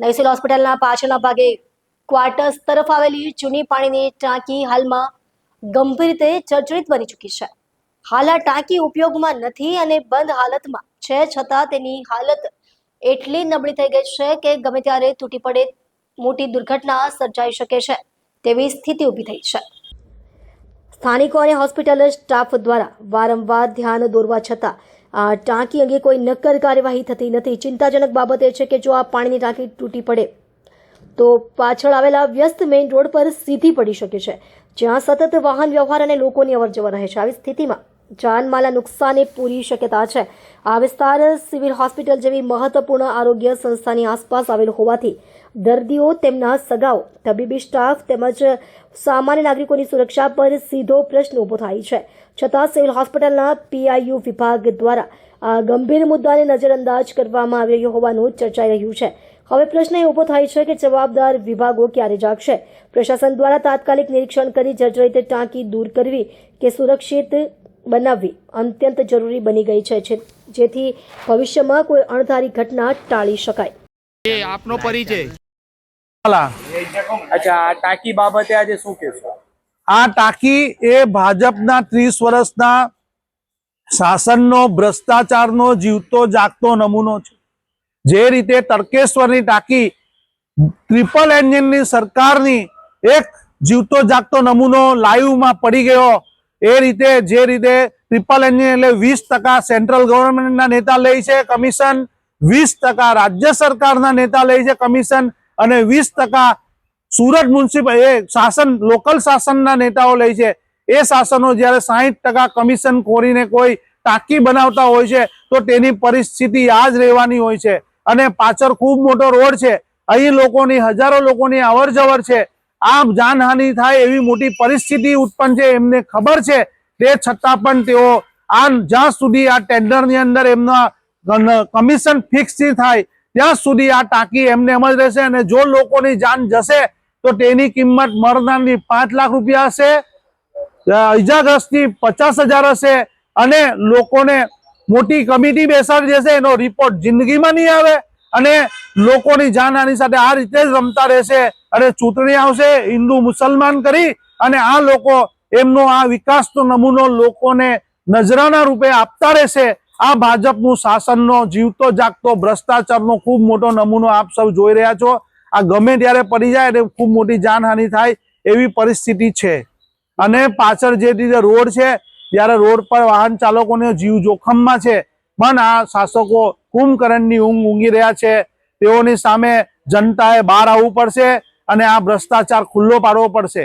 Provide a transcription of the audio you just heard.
નૈસિલ હોસ્પિટલના પાછળના ભાગે ક્વાર્ટર્સ તરફ આવેલી જૂની પાણીની ટાંકી હાલમાં ગંભીર રીતે જર્જરિત બની ચૂકી છે. હાલ આ ટાંકી ઉપયોગમાં નથી અને બંધ હાલતમાં છે છતાં તેની હાલત એટલી નબળી થઈ ગઈ છે કે ગમે ત્યારે તૂટી પડે મોટી દુર્ઘટના સર્જાઈ શકે છે તેવી સ્થિતિ ઊભી થઈ છે. સ્થાનિકો અને હોસ્પિટલ સ્ટાફ દ્વારા વારંવાર ધ્યાન દોરવા છતાં ટાંકી અંગે કોઈ નક્કર કાર્યવાહી થતી નથી. ચિંતાજનક બાબત એ છે કે જો આ પાણીની ટાંકી તૂટી પડે, તો પાછળ આવેલા વ્યસ્ત મેઇન રોડ પર સીધી પડી શકે છે, જ્યાં સતત વાહન વ્યવહાર અને લોકોની અવરજવર રહે છે. આવી સ્થિતિમાં જાનમાલના નુકસાને પૂરી શક્યતા છે. આ વિસ્તાર સિવિલ હોસ્પિટલ જેવી મહત્વપૂર્ણ આરોગ્ય સંસ્થાની આસપાસ આવેલ હોવાથી દર્દીઓ, તેમના સગાઓ, તબીબી સ્ટાફ તેમજ સામાન્ય નાગરિકોની સુરક્ષા પર સીધો પ્રશ્ન ઊભો થાય છે. છતાં સિવિલ હોસ્પિટલના પીઆઈયુ વિભાગ દ્વારા આ ગંભીર મુદ્દાને નજરઅંદાજ કરવામાં આવી રહ્યો હોવાનું ચર્ચાઈ રહ્યું છે. હવે પ્રશ્ન એ ઊભો થાય છે કે જવાબદાર વિભાગો ક્યારે જાગશે? પ્રશાસન દ્વારા તાત્કાલિક નિરીક્ષણ કરી જર્જરિત ટાંકી દૂર કરવી કે સુરક્ષિત બનાવવી અત્યંત જરૂરી બની ગઈ છે જેથી ભવિષ્યમાં કોઈ અણધારી ઘટના ટાળી શકાય. આપનો પરિચય. અચ્છા આ ટાંકી બાબતે આજે શું કહેશો? આ ટાંકી એ ભાજપના ત્રીસ વર્ષના શાસનનો ભ્રષ્ટાચારનો જીવતો જાગતો નમૂનો છે. જે રીતે તર્કેશ્વરની ટાંકી ટ્રિપલ એન્જિનની સરકારની એક જીવતો જાગતો નમૂનો લાઈવમાં પડી ગયો એ રીતે જે રીતે ટ્રિપલ એન્જિન એટલે વીસ ટકા સેન્ટ્રલ ગવર્મેન્ટના નેતા લે છે કમિશન વીસ ટકા રાજ્ય સરકારના નેતા લે છે કમિશન અને વીસ ટકા સુરત મ્યુનિસિપલ એ શાસન, લોકલ શાસનના નેતાઓ લે છે. એ શાસનો જ્યારે સાહીઠ ટકા કમિશન ખોરીને કોઈ ટાંકી બનાવતા હોય છે, તો તેની પરિસ્થિતિ આ જ રહેવાની હોય છે. અને પાછળ ખૂબ મોટો રોડ છે. અહીં લોકોની, હજારો લોકોની અવર જવર છે. આ જાનહાનિ થાય એવી મોટી પરિસ્થિતિ ઉત્પન્ન છે એમને ખબર છે. તે છતાં પણ તેઓ આ જ્યાં સુધી આ ટેન્ડરની અંદર એમના કમિશન ફિક્સ થાય ત્યાં સુધી આ ટાંકી એમને એમ જ રહેશે અને જો લોકોની જાન જશે, તો તેની કિંમત મરનારની પાંચ લાખ રૂપિયા હશે ઇજાગ્રસ્તની પચાસ હજાર હશે અને લોકોને મોટી કમિટી બેસાડી દેશે, એનો રિપોર્ટ જિંદગીમાં નહીં આવે અને લોકોની જાન આની સાથે આ રીતે જ રમતા રહેશે અને ચૂંટણી આવશે, હિન્દુ મુસલમાન કરી અને આ લોકો એમનો આ વિકાસનો નમૂનો લોકોને નજરાના રૂપે આપતા રહેશે આ ભાજપનું શાસનનો જીવતો જાગતો ભ્રષ્ટાચારનો ખૂબ મોટો નમૂનો આપ સૌ જોઈ રહ્યા છો. આ ગમે ત્યારે પડી જાય એટલે ખૂબ મોટી જાનહાનિ થાય એવી પરિસ્થિતિ છે. અને પાછળ જે રીતે રોડ છે ત્યારે રોડ પર વાહન ચાલકોને જીવ જોખમમાં છે, પણ આ શાસકો કુંભકરણની ઊંઘ ઊંઘી રહ્યા છે. તેઓની સામે જનતાએ બહાર આવવું પડશે અને આ ભ્રષ્ટાચાર ખુલ્લો પાડવો પડશે.